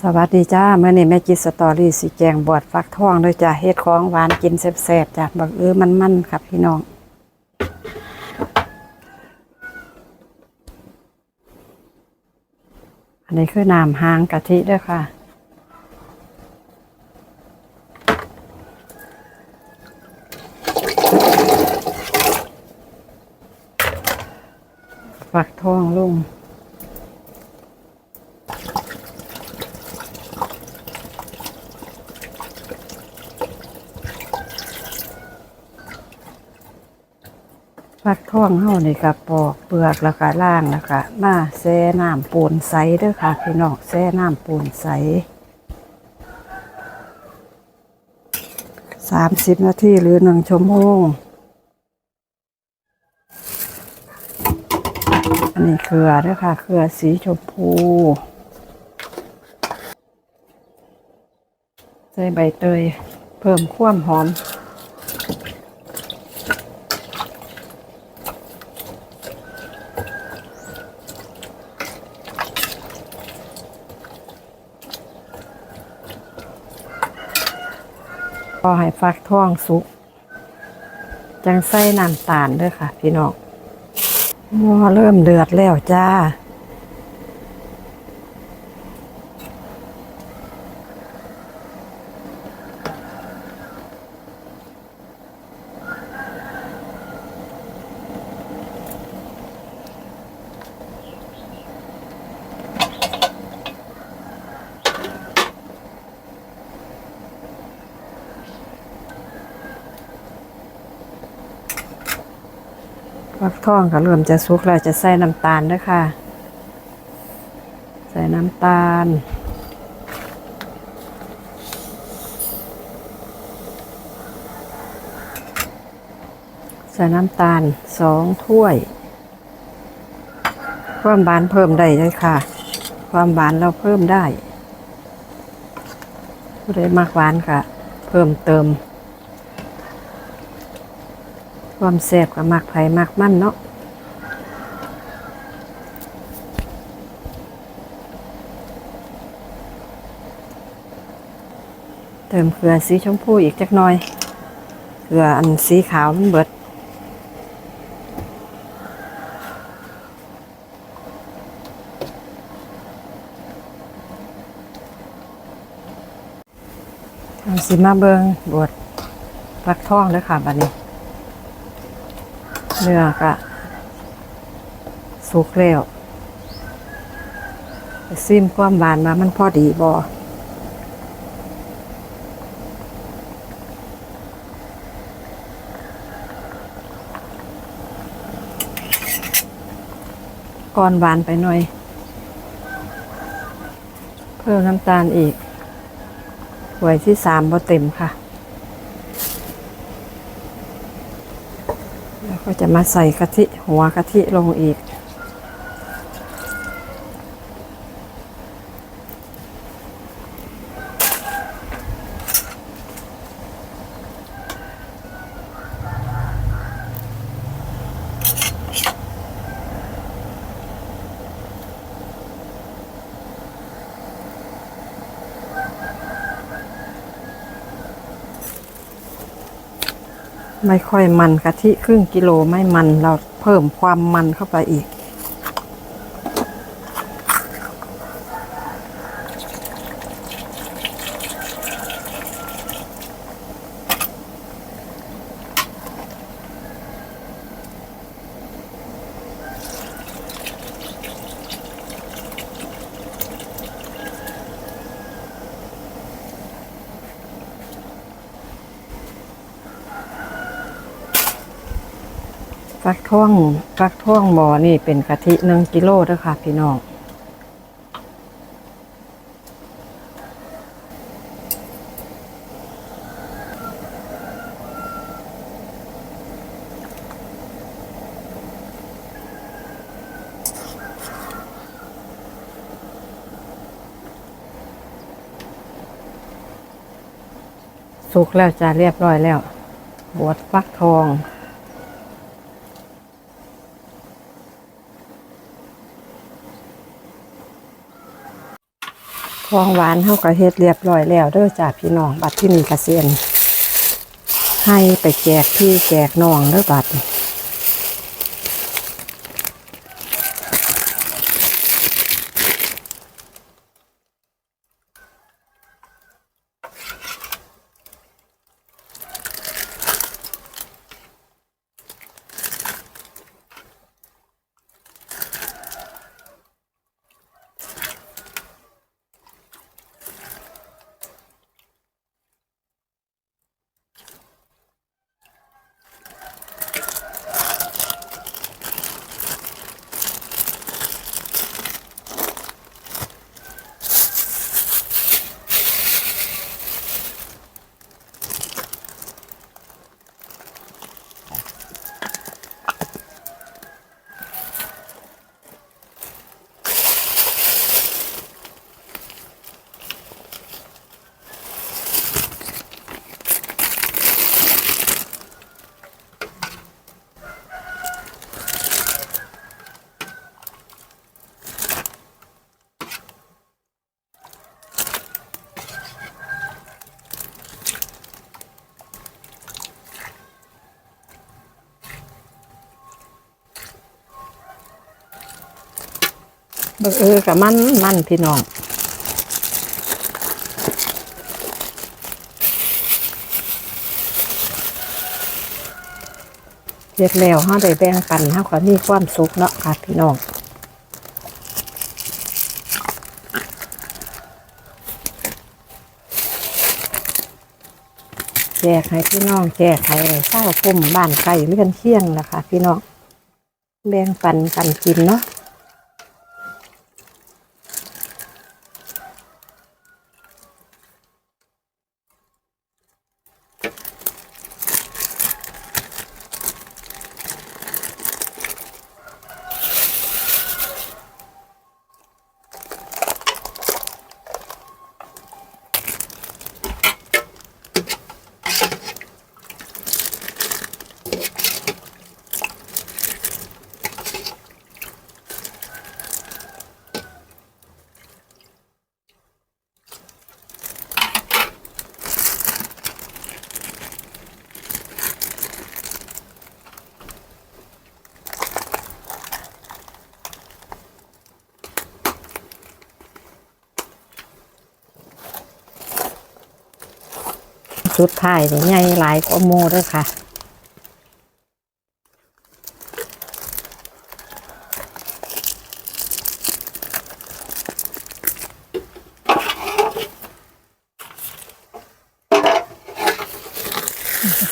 สวัสดีจ้าเมื่อนี้แม่จิตสตอรี่สีแจงบวดฟักทองเลยจ้าเฮ็ดของหวานกินแซ่บๆจ้าบักเออมันๆครับพี่น้อง อันนี้คือน้ำหางกะทิด้วยค่ะ ฟักทองลุ่ง ฟักทองเฮานี่ก็ปอกเปลือกแล้วก็ล่างแล้วก็มาแช่น้ำปูนใสเด้อค่ะพี่น้องแช่น้ำปูนใสสามสิบนาทีหรือหนึ่งชั่วโมง อันนี้เกลือด้อค่ะเกลือสีชมพู ใส่ใบเตยเพิ่มความหอม พอให้ฟักทองสุก จังใส่น้ำตาลด้วยค่ะ พี่น้องหม้อเริ่มเดือดแล้วจ้า ฟักทองก็เริ่มจะสุกแล้วจะใส่น้ำตาลด้วยค่ะ ใส่น้ำตาล ใส่น้ำตาลสองถ้วย ความหวานเพิ่มได้เลยค่ะ ความหวานเราเพิ่มได้ผู้ใดมากหวานค่ะ เพิ่มเติม ความแซ่บกับมักไผ่มักมั่นเนาะเติมเกลือสีชมพูอีกจักหน่อยเกลืออันสีขาวมันเบิดเอาสิมาเบิงบวดฟักทองเลยค่ะบัดนี้ เนื้อกะสุกแล้วซิมความหวานมามันพอดีบอก่อนหวานไปหน่อย เพิ่มน้ำตาลอีกถ้วยที่สามพอเต็มค่ะ แล้ว ก็จะมาใส่กะทิหัวกะทิลงอีก ไม่ค่อยมันกะทิครึ่งกิโลไม่มันเราเพิ่มความมันเข้าไปอีก ฟักท่วงฟักท่วงหมอนี่เป็นกะทิหนึ่งกิโลเด้อค่ะ พี่น้องสุกแล้วจะเรียบร้อยแล้ว บวชฟักทอง ของหวานเฮาก็เฮ็ดเรียบร้อยแล้วเด้อจ้าพี่น้องบัดที่นี่กเซียนให้ไปแจกพี่แจกน้องเด้อบัดนี้ บิกเออกับมันมันพี่น้องเฮ็ดแล้วเฮาได้แบ่งปันเฮาก็มีความสุขเนาะค่ะพี่น้องแจกให้พี่น้องแจกให้เศร้าพุ่มบ้านไก่ไม่กันเที่ยงนะคะพี่น้องแบ่งปันกันกินเนาะ สุดท้ายนี่ใหญ่หลายกว่าโมด้วยค่ะ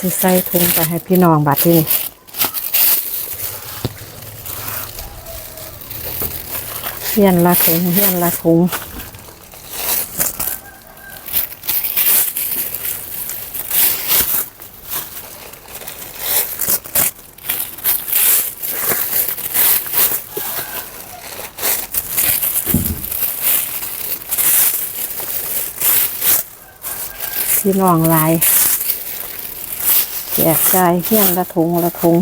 สิใส่ถุงไปให้พี่น้องบัดที่นี่เฮียนละถุงเฮียนละถุง พี่น้องหลายแจกจ่ายเฮี้ยนละทุงละทุง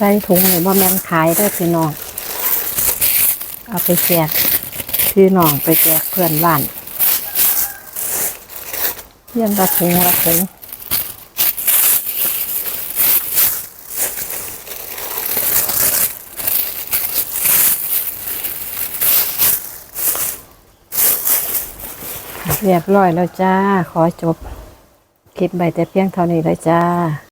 ใส่ถุงเนี่ว่าแม่นขายได้พี่น้อง เอาไปแจกพี่น้องไปแจกเพื่อนบ้านเฮี้ยนละถุงละถุงเรียบร้อยแล้วจ้า ขอจบ คลิปใบแต่เพียงเท่านี้เลยจ้า